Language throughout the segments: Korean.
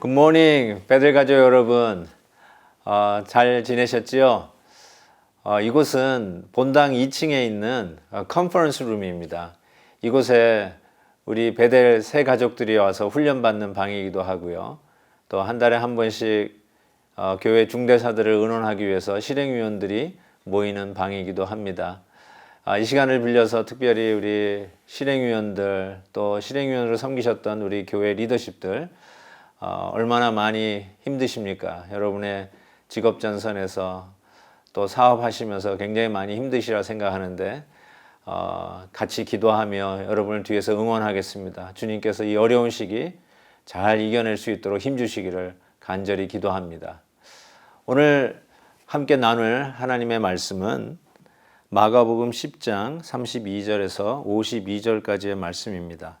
굿모닝 배들 가족 여러분 어, 잘 지내셨지요? 어, 이곳은 본당 2층에 있는 어, 컨퍼런스 룸입니다. 이곳에 우리 베델 새 가족들이 와서 훈련받는 방이기도 하고요. 또 한 달에 한 번씩 어, 교회 중대사들을 의논하기 위해서 실행위원들이 모이는 방이기도 합니다. 아, 이 시간을 빌려서 특별히 우리 실행위원들 또 실행위원으로 섬기셨던 우리 교회 리더십들 어, 얼마나 많이 힘드십니까? 여러분의 직업 전선에서 또 사업하시면서 굉장히 많이 힘드시라 생각하는데 어, 같이 기도하며 여러분을 뒤에서 응원하겠습니다. 주님께서 이 어려운 시기 잘 이겨낼 수 있도록 힘주시기를 간절히 기도합니다. 오늘 함께 나눌 하나님의 말씀은 마가복음 10장 32절에서 52절까지의 말씀입니다.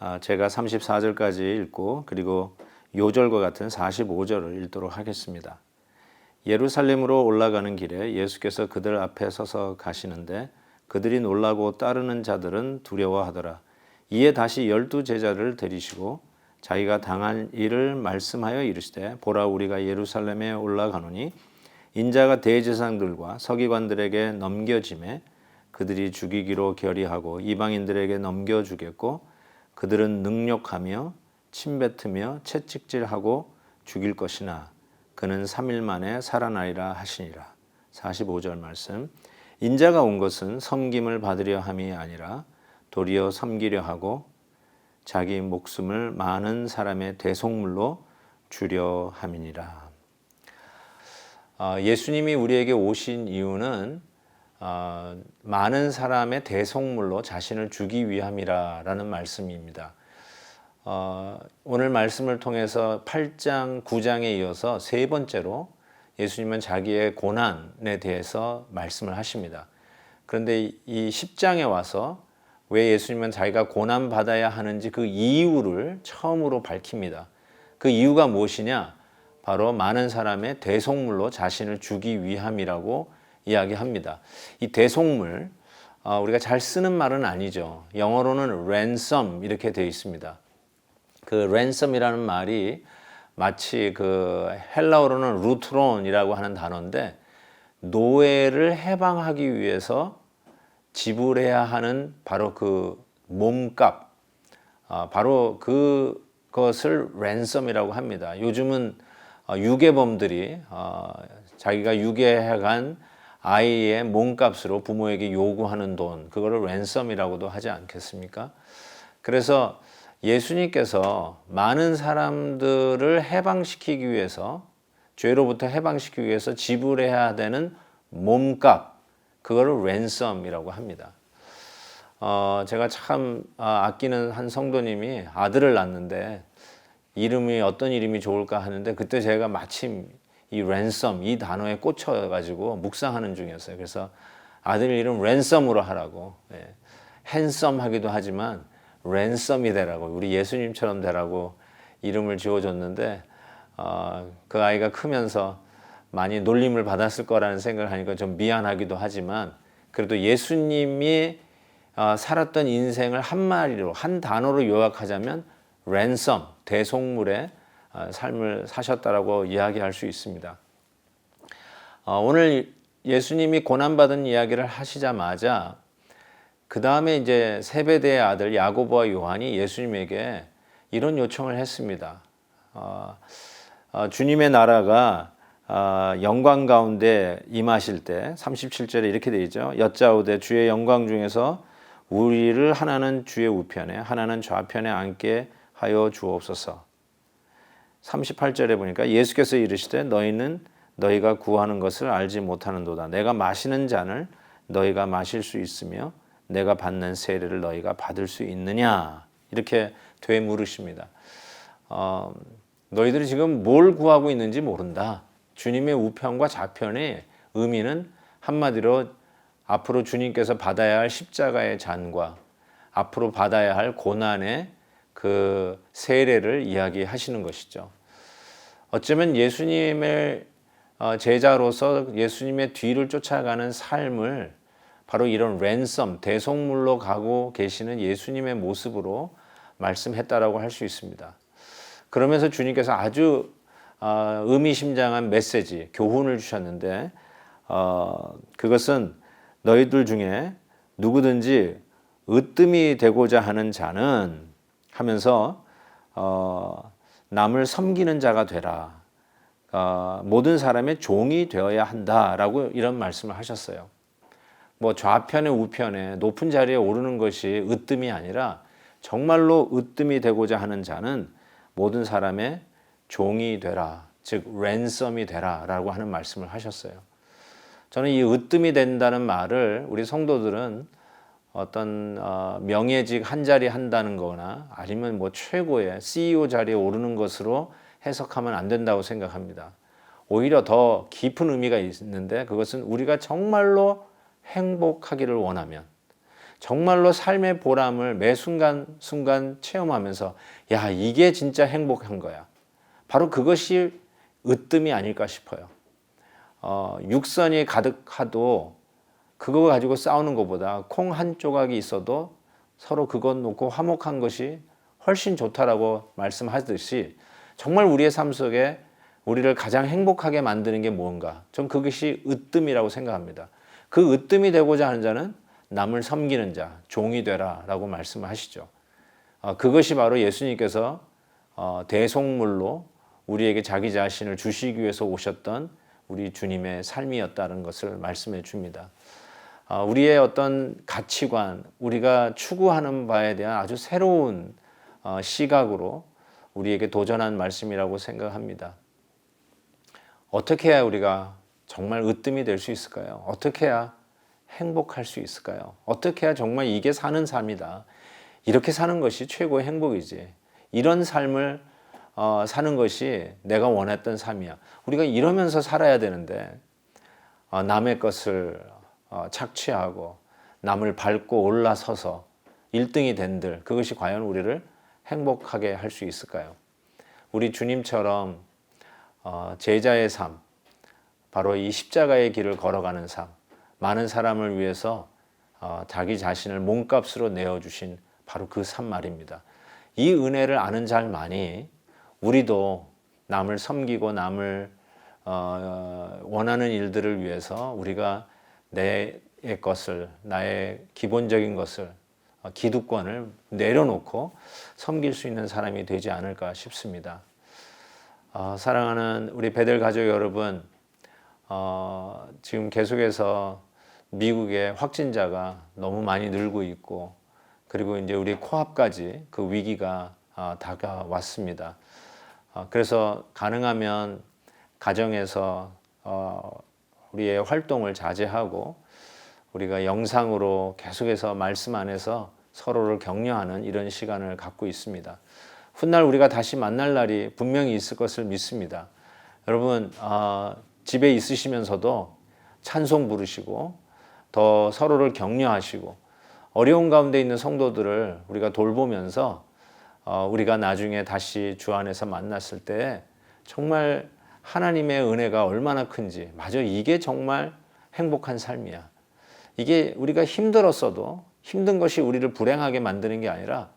아, 제가 34절까지 읽고 그리고 요절과 같은 45절을 읽도록 하겠습니다. 예루살렘으로 올라가는 길에 예수께서 그들 앞에 서서 가시는데 그들이 놀라고 따르는 자들은 두려워하더라. 이에 다시 열두 제자를 데리시고 자기가 당한 일을 말씀하여 이르시되 보라 우리가 예루살렘에 올라가노니 인자가 대제사장들과 서기관들에게 넘겨짐에 그들이 죽이기로 결의하고 이방인들에게 넘겨주겠고 그들은 능욕하며 침뱉으며 채찍질하고 죽일 것이나 그는 3일 만에 살아나리라 하시니라. 45절 말씀. 인자가 온 것은 섬김을 받으려 함이 아니라 도리어 섬기려 하고 자기 목숨을 많은 사람의 대속물로 주려 함이니라. 아, 예수님이 우리에게 오신 이유는 아, 많은 사람의 대속물로 자신을 주기 위함이라라는 말씀입니다. 어, 오늘 말씀을 통해서 8장, 9장에 이어서 세 번째로 예수님은 자기의 고난에 대해서 말씀을 하십니다. 그런데 이 10장에 와서 왜 예수님은 자기가 고난 받아야 하는지 그 이유를 처음으로 밝힙니다. 그 이유가 무엇이냐? 바로 많은 사람의 대속물로 자신을 주기 위함이라고 이야기합니다. 이 대속물 어, 우리가 잘 쓰는 말은 아니죠. 영어로는 ransom 이렇게 되어 있습니다. 그 ransom이라는 말이 마치 그 헬라어로는 루트론이라고 하는 단어인데 노예를 해방하기 위해서 지불해야 하는 바로 그 몸값, 아, 바로 그것을 랜섬이라고 합니다. 요즘은 어, 유괴범들이 어, 자기가 유괴해간 아이의 몸값으로 부모에게 요구하는 돈, 그거를 랜섬이라고도 하지 않겠습니까? 그래서 예수님께서 많은 사람들을 해방시키기 위해서 죄로부터 해방시키기 위해서 지불해야 되는 몸값 그거를 랜섬이라고 합니다. 어, 제가 참 아, 아끼는 한 성도님이 아들을 낳는데 이름이 어떤 이름이 좋을까 하는데 그때 제가 마침 이 랜섬 이 단어에 꽂혀 가지고 묵상하는 중이었어요. 그래서 아들 이름 랜섬으로 하라고 예. 핸섬 하기도 하지만 랜섬이 되라고 우리 예수님처럼 되라고 이름을 지어줬는데 어, 그 아이가 크면서 많이 놀림을 받았을 거라는 생각을 하니까 좀 미안하기도 하지만 그래도 예수님이 어, 살았던 인생을 한 마리로 한 단어로 요약하자면 랜섬 대속물의 어, 삶을 사셨다라고 이야기할 수 있습니다. 어, 오늘 예수님이 고난받은 이야기를 하시자마자 그 다음에 이제 세베대의 아들 야고보와 요한이 예수님에게 이런 요청을 했습니다. 어, 어, 주님의 나라가 어, 영광 가운데 임하실 때 37절에 이렇게 되어 있죠. 여짜오되 주의 영광 중에서 우리를 하나는 주의 우편에 하나는 좌편에 앉게 하여 주옵소서. 38절에 보니까 예수께서 이르시되 너희는 너희가 구하는 것을 알지 못하는도다. 내가 마시는 잔을 너희가 마실 수 있으며 내가 받는 세례를 너희가 받을 수 있느냐 이렇게 되물으십니다. 어, 너희들이 지금 뭘 구하고 있는지 모른다. 주님의 우편과 좌편의 의미는 한마디로 앞으로 주님께서 받아야 할 십자가의 잔과 앞으로 받아야 할 고난의 그 세례를 이야기하시는 것이죠. 어쩌면 예수님의 어, 제자로서 예수님의 뒤를 쫓아가는 삶을 바로 이런 랜섬 대속물로 가고 계시는 예수님의 모습으로 말씀했다라고 할 수 있습니다. 그러면서 주님께서 아주 어, 의미심장한 메시지, 교훈을 주셨는데 어, 그것은 너희들 중에 누구든지 으뜸이 되고자 하는 자는 하면서 어, 남을 섬기는 자가 되라. 어, 모든 사람의 종이 되어야 한다라고 이런 말씀을 하셨어요. 뭐 좌편에 우편에 높은 자리에 오르는 것이 으뜸이 아니라 정말로 으뜸이 되고자 하는 자는 모든 사람의 종이 되라. 즉 랜섬이 되라라고 하는 말씀을 하셨어요. 저는 이 으뜸이 된다는 말을 우리 성도들은 어떤 어, 명예직 한 자리 한다는 거나 아니면 뭐 최고의 CEO 자리에 오르는 것으로 해석하면 안 된다고 생각합니다. 오히려 더 깊은 의미가 있는데 그것은 우리가 정말로 행복하기를 원하면 정말로 삶의 보람을 매 순간 순간 체험하면서 야 이게 진짜 행복한 거야. 바로 그것이 으뜸이 아닐까 싶어요. 어, 육선이 가득하도 그거 가지고 싸우는 것보다 콩 한 조각이 있어도 서로 그것 놓고 화목한 것이 훨씬 좋다라고 말씀하듯이 정말 우리의 삶 속에 우리를 가장 행복하게 만드는 게 무언가? 전 그것이 으뜸이라고 생각합니다. 그 으뜸이 되고자 하는 자는 남을 섬기는 자, 종이 되라 라고 말씀하시죠. 어, 그것이 바로 예수님께서 어, 대속물로 우리에게 자기 자신을 주시기 위해서 오셨던 우리 주님의 삶이었다는 것을 말씀해 줍니다. 어, 우리의 어떤 가치관, 우리가 추구하는 바에 대한 아주 새로운 어, 시각으로 우리에게 도전한 말씀이라고 생각합니다. 어떻게 해야 우리가 정말 으뜸이 될 수 있을까요? 어떻게 해야 행복할 수 있을까요? 어떻게 해야 정말 이게 사는 삶이다. 이렇게 사는 것이 최고의 행복이지. 이런 삶을 어, 사는 것이 내가 원했던 삶이야. 우리가 이러면서 살아야 되는데 어, 남의 것을 어, 착취하고 남을 밟고 올라서서 1등이 된들 그것이 과연 우리를 행복하게 할 수 있을까요? 우리 주님처럼 어, 제자의 삶, 바로 이 십자가의 길을 걸어가는 삶, 많은 사람을 위해서 어, 자기 자신을 몸값으로 내어주신 바로 그 삶 말입니다. 이 은혜를 아는 자만이 우리도 남을 섬기고 남을 어, 원하는 일들을 위해서 우리가 내 것을 나의 기본적인 것을 어, 기득권을 내려놓고 섬길 수 있는 사람이 되지 않을까 싶습니다. 어, 사랑하는 우리 베델 가족 여러분, 어, 지금 계속해서 미국의 확진자가 너무 많이 늘고 있고, 그리고 이제 우리 코앞까지 그 위기가 어, 다가왔습니다. 어, 그래서 가능하면 가정에서 어, 우리의 활동을 자제하고 우리가 영상으로 계속해서 말씀 안에서 서로를 격려하는 이런 시간을 갖고 있습니다. 훗날 우리가 다시 만날 날이 분명히 있을 것을 믿습니다. 여러분 어, 집에 있으시면서도 찬송 부르시고 더 서로를 격려하시고 어려운 가운데 있는 성도들을 우리가 돌보면서 어, 우리가 나중에 다시 주 안에서 만났을 때 정말 하나님의 은혜가 얼마나 큰지, 맞아, 이게 정말 행복한 삶이야. 이게 우리가 힘들었어도 힘든 것이 우리를 불행하게 만드는 게 아니라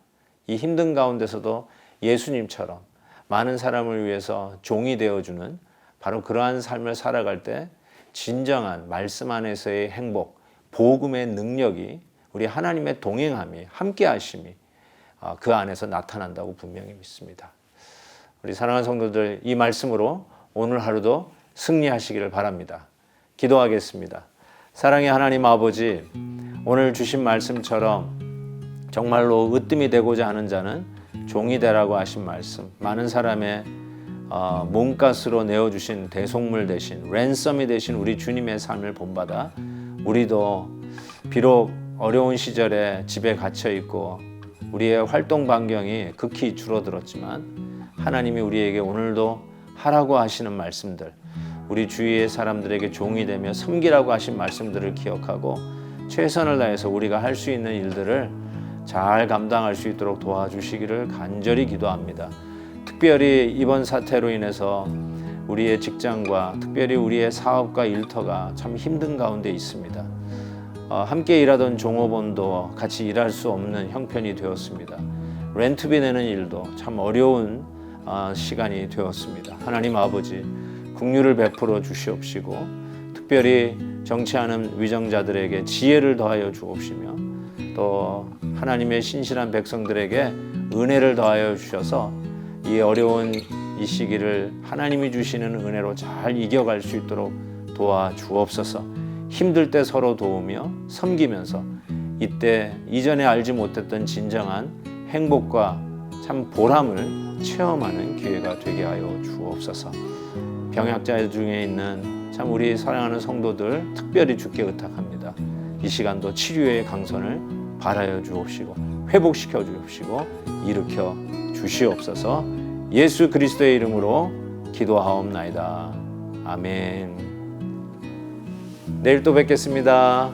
이 힘든 가운데서도 예수님처럼 많은 사람을 위해서 종이 되어주는 바로 그러한 삶을 살아갈 때 진정한 말씀 안에서의 행복, 복음의 능력이 우리 하나님의 동행함이 함께 하심이 아, 그 안에서 나타난다고 분명히 믿습니다. 우리 사랑하는 성도들 이 말씀으로 오늘 하루도 승리하시기를 바랍니다. 기도하겠습니다. 사랑의 하나님 아버지, 오늘 주신 말씀처럼 정말로 으뜸이 되고자 하는 자는 종이 되라고 하신 말씀, 많은 사람의 어, 몸값으로 내어주신 대속물 대신 랜섬이 되신 우리 주님의 삶을 본받아 우리도 비록 어려운 시절에 집에 갇혀 있고 우리의 활동 반경이 극히 줄어들었지만 하나님이 우리에게 오늘도 하라고 하시는 말씀들, 우리 주위의 사람들에게 종이 되며 섬기라고 하신 말씀들을 기억하고 최선을 다해서 우리가 할 수 있는 일들을 잘 감당할 수 있도록 도와주시기를 간절히 기도합니다. 특별히 이번 사태로 인해서 우리의 직장과 특별히 우리의 사업과 일터가 참 힘든 가운데 있습니다. 어, 함께 일하던 종업원도 같이 일할 수 없는 형편이 되었습니다. 렌트비 내는 일도 참 어려운 어, 시간이 되었습니다. 하나님 아버지 국류를 베풀어 주시옵시고 특별히 정치하는 위정자들에게 지혜를 더하여 주옵시며 또 하나님의 신실한 백성들에게 은혜를 더하여 주셔서 이 어려운 이 시기를 하나님이 주시는 은혜로 잘 이겨갈 수 있도록 도와 주옵소서. 힘들 때 서로 도우며 섬기면서 이때 이전에 알지 못했던 진정한 행복과 참 보람을 체험하는 기회가 되게 하여 주옵소서. 병약자 중에 있는 참 우리 사랑하는 성도들 특별히 주께 의탁합니다. 이 시간도 치료의 강선을 바라여 주옵시고 회복시켜 주옵시고 일으켜 주시옵소서. 예수 그리스도의 이름으로 기도하옵나이다. 아멘. 내일 또 뵙겠습니다.